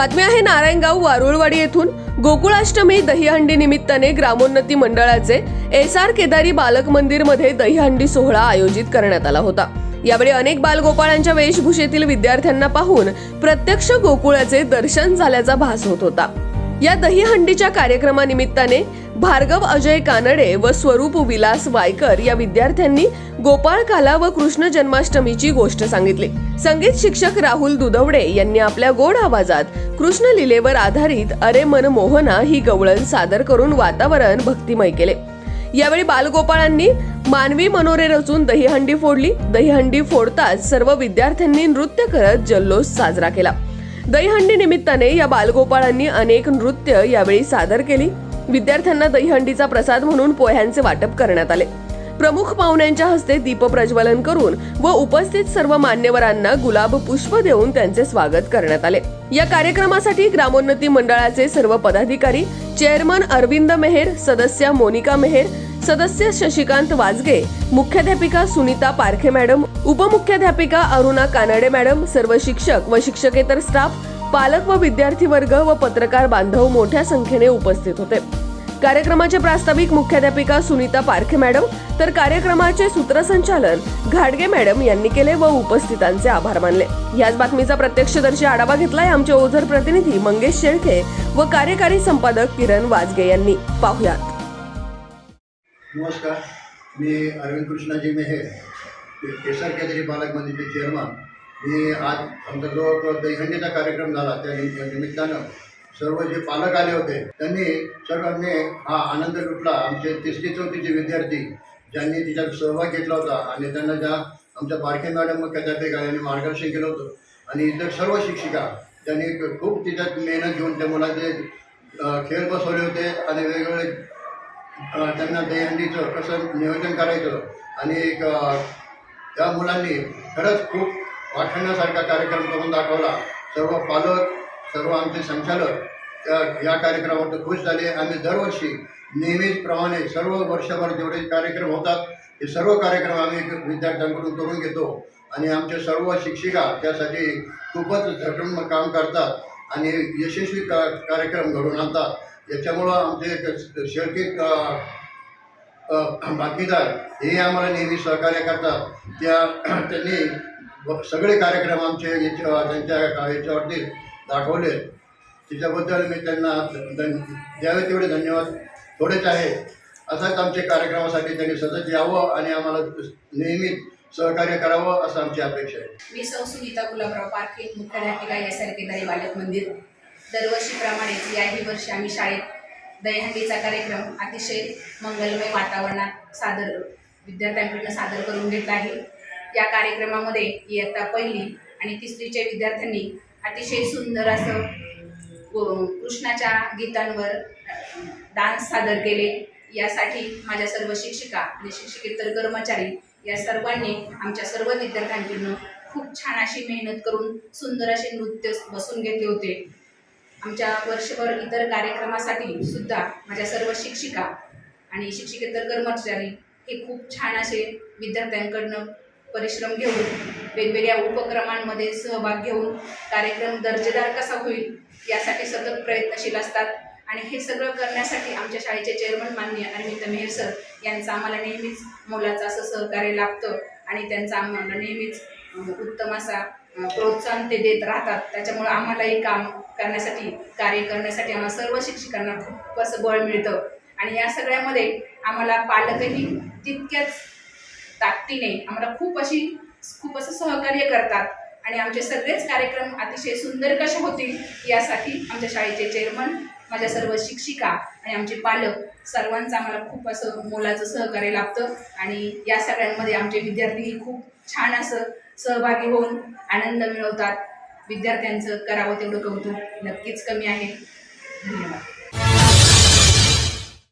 बातमी आहे नारायणगाव वारुळवाडी येथून. गोकुळाष्टमी दहीहंडी निमित्ताने ग्रामोन्नती मंडळाचे एस आर केदारी बालक मंदिरमध्ये दहीहंडी सोहळा आयोजित करण्यात आला होता. यावेळी अनेक बालगोपाळांच्या वेशभूषेतील विद्यार्थ्यांना पाहून प्रत्यक्ष गोकुळाचे दर्शन झाल्याचा भास होत होता. या दहीहंडीच्या कार्यक्रमानिमित्ताने भार्गव अजय कानडे व स्वरूप विलास वायकर या विद्यार्थ्यांनी गोपाळ काला व कृष्ण जन्माष्टमीची गोष्ट सांगितली. संगीत शिक्षक राहुल दुधवडे यांनी आपल्या गोड आवाजात कृष्ण लीलेवर आधारित अरे मन मोहना ही गवळण सादर करून वातावरण भक्तिमय केले. यावेळी बालगोपाळांनी मानवी मनोरे रचून दहीहंडी फोडली. दहीहंडी फोडताच सर्व विद्यार्थ्यांनी नृत्य करत जल्लोष साजरा केला. दहीहंडी निमित्ताने या बालगोपाळांनी अनेक नृत्य यावेळी सादर केली. विद्यार्थ्यांना दहीहंडीचा प्रसाद म्हणून पोह्यांचे वाटप करण्यात आले. प्रमुख पाहुण्यांच्या हस्ते दीपप्रज्वलन करून व उपस्थित सर्व मान्यवरांना गुलाब पुष्प देऊन त्यांचे स्वागत करण्यात आले. या कार्यक्रमासाठी ग्रामोन्नती मंडळाचे सर्व पदाधिकारी चेअरमन अरविंद मेहेर सदस्य मोनिका मेहेर सदस्य शशिकांत वाजगे मुख्याध्यापिका सुनीता पारखे मॅडम उपमुख्याध्यापिका अरुणा कानडे मॅडम सर्व शिक्षक व शिक्षकेतर स्टाफ पालक व विद्यार्थी वर्ग व पत्रकार बांधव मोठ्या संख्येने उपस्थित होते. कार्यक्रमाचे प्रास्ताविक मुख्याध्यापिका सुनीता पारखे मॅडम तर कार्यक्रमाचे सूत्रसंचालन घाडगे मॅडम यांनी केले व उपस्थितांचे आभार मानले. याच बातमीचा प्रत्यक्षदर्शी आढावा घेतलाय आमचे ओझर प्रतिनिधी मंगेश शेळके व कार्यकारी संपादक किरण वाजगे यांनी. पाहुयात. नमस्कार. मी अरविंद कृष्णाजी मेहेर केसर केंद्रीय बालक मंदिरचे चेअरमन मी आज आमचा जो दहीहंडीचा कार्यक्रम झाला त्या निमित्तानं सर्व जे पालक आले होते त्यांनी सर्वांनी हा आनंद लुटला. आमचे तिसरी चौथीचे विद्यार्थी ज्यांनी तिच्यात सहभाग घेतला होता आणि त्यांना ज्या आमच्या बारखे मॅडम मुख्याध्यापिका यांनी मार्गदर्शन केलं होतं. आणि इतर सर्व शिक्षिका त्यांनी खूप तिच्यात मेहनत घेऊन त्या मुलांचे खेळ बसवले होते आणि वेगवेगळे त्यांना दहीहंडीचं कसं नियोजन करायचं आणि एक त्या मुलांनी खरंच खूप वाटण्यासारखा कार्यक्रम करून दाखवला. सर्व पालक सर्व आमचे संचालक त्या या कार्यक्रमावर खुश झाले. आम्ही दरवर्षी नेहमीचप्रमाणे सर्व वर्षभर जेवढे कार्यक्रम होतात हे सर्व कार्यक्रम आम्ही विद्यार्थ्यांकडून करून घेतो. आणि आमचे सर्व शिक्षिका त्यासाठी खूपच झटून काम करतात आणि यशस्वी का कार्यक्रम घडून आणतात. याच्यामुळं आमचे शेळके बाकीदार हे आम्हाला नेहमी सहकार्य करतात. त्या त्यांनी सगळे कार्यक्रम आमचे याच्या त्यांच्या याच्यावरती दाखवले. तिच्याबद्दल मी त्यांना धन द्यावे तेवढे धन्यवाद. थोडेच आहे. असाच आमच्या कार्यक्रमासाठी त्यांनी सतत यावं आणि आम्हाला नेहमी सहकार्य करावं असं आमची अपेक्षा आहे. मी सौ सुनीता गुलाबराव पारखे मुख्याध्यापिका एस आर केदारी बालक मंदिर. दरवर्षीप्रमाणेच याही वर्षी आम्ही शाळेत दहीहंडीचा कार्यक्रम अतिशय मंगलमय वातावरणात सादर विद्यार्थ्यांकडून सादर करून घेतला आहे. या कार्यक्रमामध्ये इयत्ता पहिली आणि तिसरीच्या विद्यार्थ्यांनी अतिशय सुंदर असं कृष्णाच्या गीतांवर डान्स सादर केले. यासाठी माझ्या सर्व शिक्षिका आणि शिक्षकेतर कर्मचारी या सर्वांनी आमच्या सर्व विद्यार्थ्यांकडून खूप छान अशी मेहनत करून सुंदर असे नृत्य बसून घेतले होते. आमच्या वर्षभर इतर कार्यक्रमासाठी सुद्धा माझ्या सर्व शिक्षिका आणि शिक्षकेतर कर्मचारी हे खूप छान असे विद्यार्थ्यांकडनं परिश्रम घेऊन वेगवेगळ्या उपक्रमांमध्ये सहभाग घेऊन कार्यक्रम दर्जेदार कसा होईल यासाठी सतत प्रयत्नशील असतात. आणि हे सगळं करण्यासाठी आमच्या शाळेचे चेअरमन मान्य अरविंद मेहर सर यांचं आम्हाला नेहमीच मोलाचं असं सहकार्य लाभतं आणि त्यांचा आम्हाला नेहमीच उत्तम असा प्रोत्साहन ते देत राहतात. त्याच्यामुळं आम्हालाही काम करण्यासाठी कार्य करण्यासाठी आम्हाला सर्व शिक्षकांना खूप असं बळ मिळतं. आणि या सगळ्यामध्ये आम्हाला पालकही तितक्याच ताकदीने आम्हाला खूप अशी खूप असं सहकार्य करतात. आणि आमचे सगळेच कार्यक्रम अतिशय सुंदर कसे होतील यासाठी आमच्या शाळेचे चेअरमन माझ्या सर्व शिक्षिका आणि आमचे पालक सर्वांचं आम्हाला खूप असं मोलाचं सहकार्य लाभतं. आणि या सगळ्यांमध्ये आमचे विद्यार्थीही खूप छान असं सहभागी होऊन आनंद मिळवतात. विद्यार्थ्यांचं करावं तेवढं कौतुक नक्कीच कमी आहे. धन्यवाद.